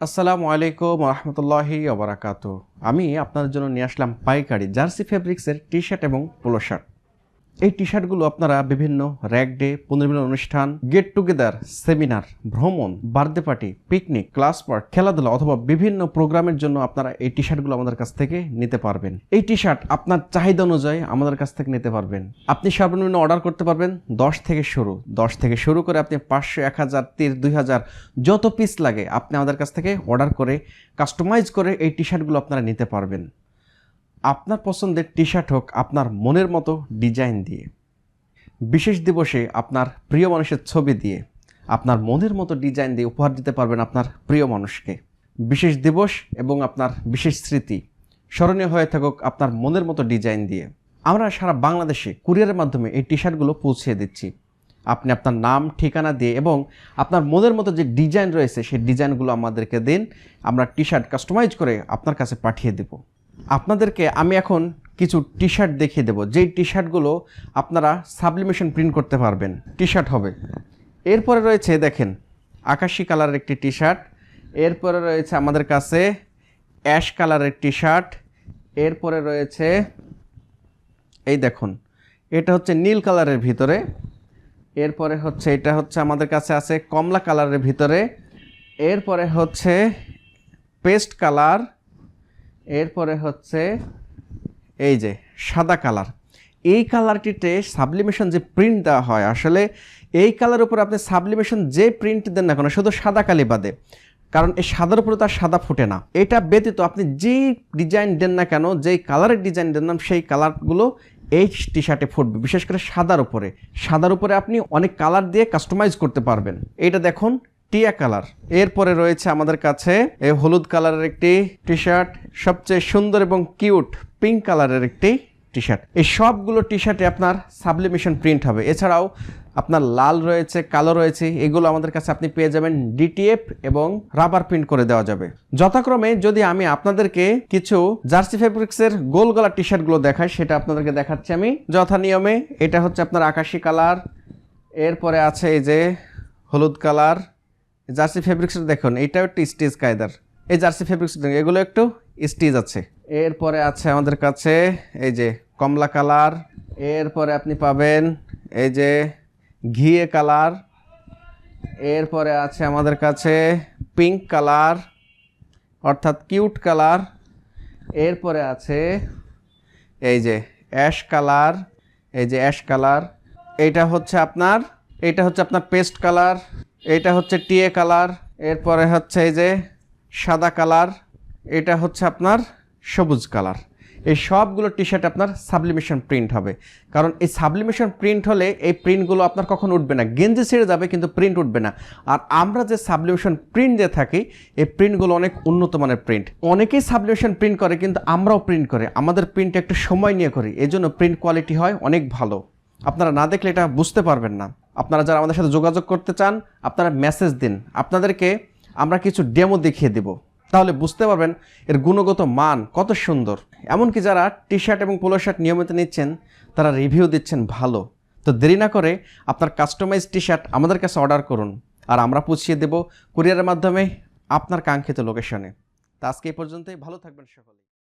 আসসালামু আলাইকুম রহমতুল্লাহি আমি আপনাদের জন্য নিয়ে আসলাম পাইকারি জার্সি ফেব্রিক্সের টি শার্ট এবং পোলো শার্ট। এই টি শার্টগুলো আপনারা বিভিন্ন র্যাক ডে, পুনর্মিলন অনুষ্ঠান গেট টুগেদার সেমিনার ভ্রমণ birthday party picnic class part খেলাধুলা অথবা বিভিন্ন প্রোগ্রামের জন্য আপনারা এই টি শার্টগুলো আমাদের কাছ থেকে নিতে পারবেন। এই টি শার্ট আপনার চাহিদা অনুযায়ী আমাদের কাছ থেকে নিতে পারবেন। আপনি সর্বনিম্ন অর্ডার করতে পারবেন দশ থেকে শুরু। দশ থেকে শুরু করে আপনি পাঁচশো, এক হাজার তির দুই হাজার, যত পিস লাগে আপনি আমাদের কাছ থেকে অর্ডার করে কাস্টমাইজ করে এই টি শার্টগুলো আপনারা নিতে পারবেন। আপনার পছন্দের টি শার্ট হোক আপনার মনের মতো ডিজাইন দিয়ে। বিশেষ দিবসে আপনার প্রিয় মানুষের ছবি দিয়ে আপনার মনের মতো ডিজাইন দিয়ে উপহার দিতে পারবেন আপনার প্রিয় মানুষকে। বিশেষ দিবস এবং আপনার বিশেষ স্মৃতি স্মরণীয় হয়ে থাকুক আপনার মনের মতো ডিজাইন দিয়ে। আমরা সারা বাংলাদেশে কুরিয়ারের মাধ্যমে এই টি শার্টগুলো পৌঁছে দিচ্ছি। আপনি আপনার নাম, ঠিকানা দিয়ে এবং আপনার মনের মতো যে ডিজাইন রয়েছে, সেই ডিজাইনগুলো আমাদেরকে দিন। আমরা টি শার্ট কাস্টমাইজ করে আপনার কাছে পাঠিয়ে দেব। আপনাদেরকে আমি এখন কিছু টি শার্ট দেখিয়ে দেবো। যেই টি শার্টগুলো আপনারা সাবলিমেশন প্রিন্ট করতে পারবেন। টি শার্ট হবে। এরপরে রয়েছে দেখেন, আকাশি কালারের একটি টি শার্ট এরপরে রয়েছে আমাদের কাছে অ্যাশ কালারের টি শার্ট এরপরে রয়েছে, এই দেখুন, এটা হচ্ছে নীল কালারের ভিতরে। এরপরে হচ্ছে, এটা হচ্ছে আমাদের কাছে আছে কমলা কালারের ভিতরে। এরপরে হচ্ছে পেস্ট কালার এরপরে হচ্ছে এই যে সাদা কালার। এই কালারটিতে সাবলিমেশন যে প্রিন্ট দেওয়া হয়, আসলে এই কালার উপর আপনি সাবলিমেশন যে প্রিন্ট দেন না কেন, শুধু সাদা কালি বাদে। কারণ এই সাদার উপরে তার সাদা ফুটে না। এটা ব্যতীত আপনি যেই ডিজাইন দেন না কেন যেই কালারের ডিজাইন দেন না, সেই কালারগুলো এই টি শার্টে ফুটবে, বিশেষ করে সাদার উপরে। সাদার উপরে আপনি অনেক কালার দিয়ে কাস্টমাইজ করতে পারবেন। এইটা দেখুন টিয়া কালার। এরপরে রয়েছে আমাদের কাছে এই হলুদ কালারের একটি টি শার্ট সবচেয়ে সুন্দর এবং কিউট পিঙ্ক কালারের একটি টি শার্ট এই সবগুলো টি শার্টে আপনার সাবলিমেশন প্রিন্ট হবে। এছাড়াও আপনার লাল রয়েছে, কালো রয়েছে, এগুলো আমাদের কাছে আপনি পেয়ে যাবেন ডিটিএফ এবং রাবার প্রিন্ট করে দেওয়া যাবে। যথাক্রমে যদি আমি আপনাদেরকে কিছু জার্সি ফেব্রিক্সের গোল গলা টি শার্টগুলো দেখাই, সেটা আপনাদেরকে দেখাচ্ছি আমি। যথা নিয়মে এটা হচ্ছে আপনার আকাশি কালার, এরপরে আছে এই যে হলুদ কালার জার্সি ফেব্রিক্সের দেখুন এইটাও একটু স্টিচ কায়দার। এই জার্সি ফেব্রিক্স, এগুলো একটু স্টিচ আছে। এরপরে আছে আমাদের কাছে, এই যে কমলা কালার। এরপরে আপনি পাবেন, এই যে ঘিয়ে কালার। এরপরে আছে আমাদের কাছে পিঙ্ক কালার, অর্থাৎ কিউট কালার। এরপরে আছে এই যে অ্যাশ কালার, এই যে অ্যাশ কালার। এইটা হচ্ছে আপনার, এইটা হচ্ছে আপনার পেস্ট কালার। এইটা হচ্ছে টিএ কালার, এরপরে হচ্ছে এই যে সাদা কালার, এটা হচ্ছে আপনার সবুজ কালার। এই সবগুলো টি শার্ট আপনার সাবলিমেশন প্রিন্ট হবে। কারণ এই সাবলিমেশন প্রিন্ট হলে এই প্রিন্টগুলো আপনার কখন উঠবে না। গেঞ্জি ছেড়ে যাবে, কিন্তু প্রিন্ট উঠবে না। আর আমরা যে সাবলিমেশন প্রিন্ট দিয়ে থাকি, এই প্রিন্টগুলো অনেক উন্নত মানের প্রিন্ট অনেকেই সাবলিমেশন প্রিন্ট করে, কিন্তু আমরাও প্রিন্ট করে। আমাদের প্রিন্ট একটু সময় নিয়ে করি। এই জন্য প্রিন্ট কোয়ালিটি হয় অনেক ভালো। আপনারা না দেখলে এটা বুঝতে পারবেন না। আপনারা যারা আমাদের সাথে যোগাযোগ করতে চান, আপনারা মেসেজ দিন। আপনাদেরকে আমরা কিছু ডেমো দেখিয়ে দেব। তাহলে বুঝতে পারবেন এর গুণগত মান কত সুন্দর। এমনকি যারা টি শার্ট এবং পোলো শার্ট নিয়মিত নিচ্ছেন, তারা রিভিউ দিচ্ছেন ভালো। তো দেরি না করে আপনার কাস্টমাইজ টি শার্ট আমাদের কাছে অর্ডার করুন। আর আমরা পুছিয়ে দেব কুরিয়ারের মাধ্যমে আপনার কাঙ্ক্ষিত লোকেশনে তা আজকে এই পর্যন্তই। ভালো থাকবেন সকলে।